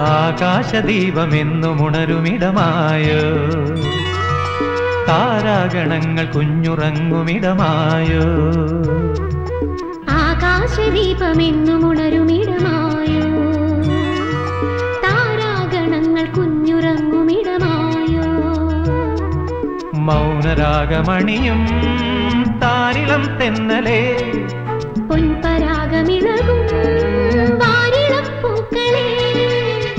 ആകാശദീപമെന്നും ഉണരുമിടമായോ താരാഗണങ്ങൾ കുഞ്ഞുറങ്ങുമിടമായോ? ആകാശദീപമെന്നുമുണരുമിടമായോ? താരാഗണങ്ങൾ കുഞ്ഞുറങ്ങുമിടമായോ? മൗനരാഗമണിയും താരിളം തെന്നലേ. പൊൻപരാഗമിളകും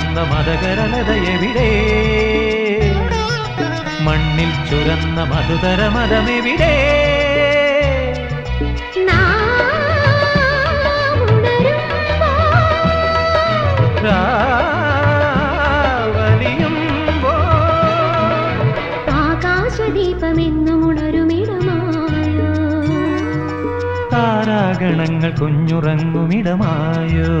വാരിപ്പുണർന്ന മതകരലതയെവിടെ മണ്ണിൽ ചുരന്ന മധുതര മതമെവിടെ? താരാഗണങ്ങൾ കുഞ്ഞുറങ്ങുമിടമായോ?